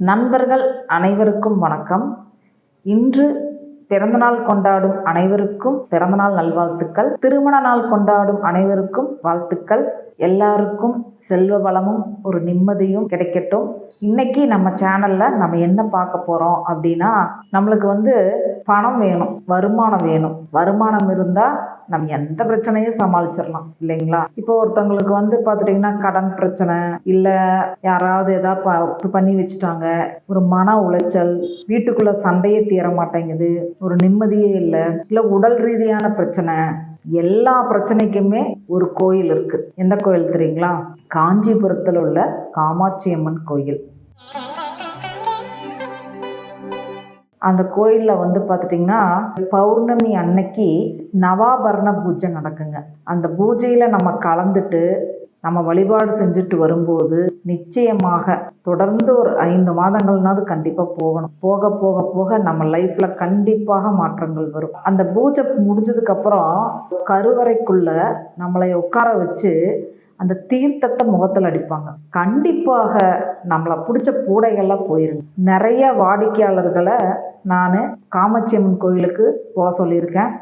நண்பர்கள் அனைவருக்கும் வணக்கம். இன்று பிறந்தநாள் கொண்டாடும் அனைவருக்கும் பிறந்தநாள் நல்வாழ்த்துக்கள். திருமண நாள் கொண்டாடும் அனைவருக்கும் வாழ்த்துக்கள். எல்லாருக்கும் செல்வ வளமும் ஒரு நிம்மதியும் கிடைக்கட்டும். இன்னைக்கு நம்ம சேனல்ல நம்ம என்ன பார்க்க போறோம் அப்படின்னா நம்மளுக்கு வந்து பணம் வேணும் வருமானம் வேணும். வருமானம் இருந்தா நம்ம எந்த பிரச்சனையும் சமாளிச்சிடலாம் இல்லைங்களா? இப்போ ஒருத்தவங்களுக்கு வந்து பார்த்துட்டிங்கன்னா கடன் பிரச்சனை இல்லை யாராவது எதாவது ப பண்ணி வச்சுட்டாங்க ஒரு மன உளைச்சல் வீட்டுக்குள்ளே சண்டையே தீர மாட்டேங்குது ஒரு நிம்மதியே இல்லை இல்லை உடல் ரீதியான பிரச்சனை எல்லா பிரச்சனைக்குமே ஒரு கோயில் இருக்கு. எந்த கோயில் தெரியுங்களா? காஞ்சிபுரத்தில் உள்ள காமாட்சி அம்மன் கோயில். அந்த கோயிலில் வந்து பார்த்துட்டிங்கன்னா பௌர்ணமி அன்னைக்கு நவாபரண பூஜை நடக்குங்க. அந்த பூஜையில் நம்ம கலந்துட்டு நம்ம வழிபாடு செஞ்சுட்டு வரும்போது நிச்சயமாக தொடர்ந்து ஒரு ஐந்து மாதங்கள்னாவது கண்டிப்பாக போகணும். போக போக போக நம்ம லைஃப்பில் கண்டிப்பாக மாற்றங்கள் வரும். அந்த பூஜை முடிஞ்சதுக்கப்புறம் கருவறைக்குள்ளே நம்மளை உட்கார வச்சு அந்த தீர்த்தத்தை முகத்தில் அடிப்பாங்க. கண்டிப்பாக நம்மளை பிடிச்ச பூடைகள்லாம் போயிருங்க. நிறைய வாடிக்கையாளர்களை நான் காமாட்சி அம்மன் கோயிலுக்கு போக சொல்லியிருக்கேன்.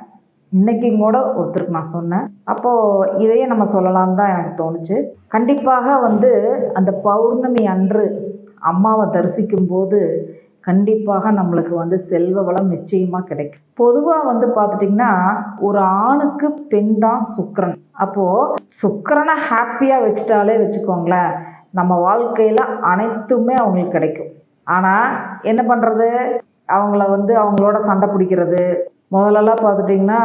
இன்றைக்கும் கூட ஒருத்தருக்கு நான் சொன்னேன். அப்போது இதையே நம்ம சொல்லலாம்னு தான் எனக்கு தோணுச்சு. கண்டிப்பாக வந்து அந்த பௌர்ணமி அன்று அம்மாவை தரிசிக்கும் போது கண்டிப்பாக நம்மளுக்கு வந்து செல்வ வளம் நிச்சயமாக கிடைக்கும். பொதுவாக வந்து பார்த்துட்டிங்கன்னா ஒரு ஆணுக்கு பெண் தான் சுக்கரன். அப்போது சுக்கரனை ஹாப்பியாக வச்சுட்டாலே வச்சுக்கோங்களேன் நம்ம வாழ்க்கையில் அனைத்துமே அவங்களுக்கு கிடைக்கும். ஆனால் என்ன பண்ணுறது அவங்கள வந்து அவங்களோட சண்டை பிடிக்கிறது. முதல்லலாம் பார்த்துட்டிங்கன்னா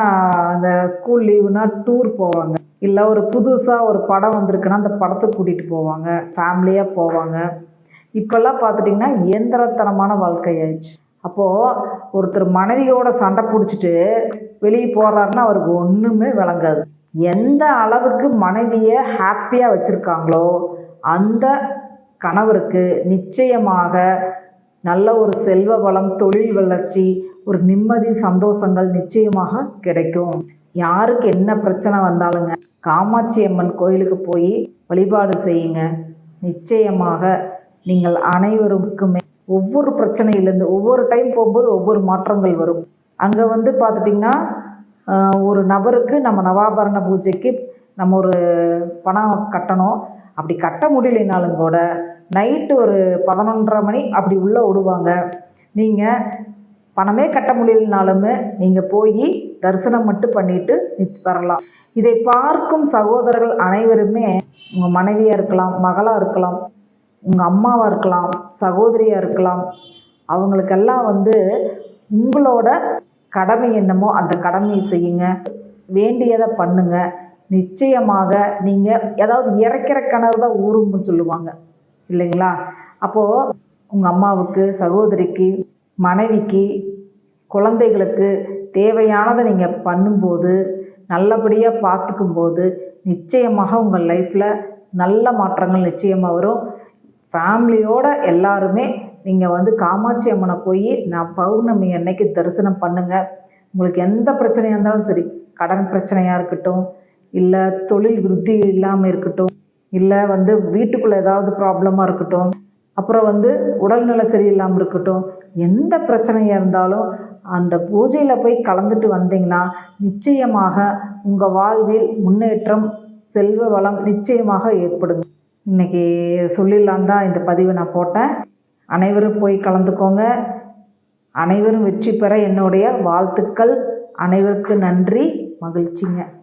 அந்த ஸ்கூல் லீவுனா டூர் போவாங்க. இல்லை ஒரு புதுசாக ஒரு படம் வந்திருக்குன்னா அந்த படத்துக்கு கூட்டிகிட்டு போவாங்க. ஃபேமிலியாக போவாங்க. இப்போல்லாம் பார்த்துட்டிங்கன்னா இயந்திரத்தனமான வாழ்க்கை ஆயிடுச்சு அப்போது ஒருத்தர் மனைவியோட சண்டை பிடிச்சிட்டு வெளியே போகிறாருன்னா அவருக்கு ஒன்றுமே விளங்காது. எந்த அளவுக்கு மனைவியை ஹாப்பியாக வச்சுருக்காங்களோ அந்த கணவருக்கு நிச்சயமாக நல்ல ஒரு செல்வ வளம் தொழில் வளர்ச்சி ஒரு நிம்மதி சந்தோஷங்கள் நிச்சயமாக கிடைக்கும். யாருக்கு என்ன பிரச்சனை வந்தாலுங்க காமாட்சி அம்மன் கோயிலுக்கு போய் வழிபாடு செய்யுங்க. நிச்சயமாக நீங்கள் அனைவருக்குமே ஒவ்வொரு பிரச்சனையிலேருந்து ஒவ்வொரு டைம் போகும்போது ஒவ்வொரு மாற்றங்கள் வரும். அங்கே வந்து பார்த்துட்டிங்கன்னா ஒரு நபருக்கு நம்ம நவாபரண பூஜைக்கு நம்ம ஒரு பணம் கட்டணும். அப்படி கட்ட முடியலைனாலும் கூட நைட்டு ஒரு பதினொன்றரை மணி அப்படி உள்ளே விடுவாங்க நீங்கள் பணமே கட்ட முடியலனாலுமே நீங்கள் போய் தரிசனம் மட்டும் பண்ணிட்டு வரலாம். இதை பார்க்கும் சகோதரர்கள் அனைவருமே உங்கள் மனைவியாக இருக்கலாம் மகளாக இருக்கலாம் உங்கள் அம்மாவாக இருக்கலாம் சகோதரியாக இருக்கலாம் அவங்களுக்கெல்லாம் வந்து உங்களோட கடமை என்னமோ அந்த கடமையை செய்யுங்க. வேண்டியதை பண்ணுங்க. நிச்சயமாக நீங்கள் ஏதாவது இறக்கிற கிணறு தான் ஊரும்னு சொல்லுவாங்க. இல்லைங்களா? அப்போது உங்கள் அம்மாவுக்கு சகோதரிக்கு மனைவிக்கு குழந்தைகளுக்கு தேவையானதை நீங்கள் பண்ணும்போது நல்லபடியாக பார்த்துக்கும்போது நிச்சயமாக உங்கள் லைஃப்பில் நல்ல மாற்றங்கள் நிச்சயமாக வரும். ஃபேமிலியோட எல்லாருமே நீங்கள் வந்து காமாட்சி அம்மனை போய் நான் பௌர்ணமி அன்னைக்கு தரிசனம் பண்ணுங்கள் உங்களுக்கு எந்த பிரச்சனையாக இருந்தாலும் சரி கடன் பிரச்சனையாக இருக்கட்டும் இல்லை தொழில் விருத்தி இல்லாமல் இருக்கட்டும் இல்லை வந்து வீட்டுக்குள்ளே ஏதாவது ப்ராப்ளமாக இருக்கட்டும் அப்புறம் வந்து உடல்நிலை சரியில்லாமல் இருக்கட்டும் எந்த பிரச்சனையாக இருந்தாலும் அந்த பூஜையில் போய் கலந்துட்டு வந்தீங்கன்னா நிச்சயமாக உங்கள் வாழ்வில் முன்னேற்றம் செல்வ வளம் நிச்சயமாக ஏற்படுங்க. இன்றைக்கி சொல்லிடலாம் தான் இந்த பதிவை நான் போட்டேன். அனைவரும் போய் கலந்துக்கோங்க. அனைவரும் வெற்றி பெற என்னுடைய வாழ்த்துக்கள். அனைவருக்கு நன்றி. மகிழ்ச்சிங்க.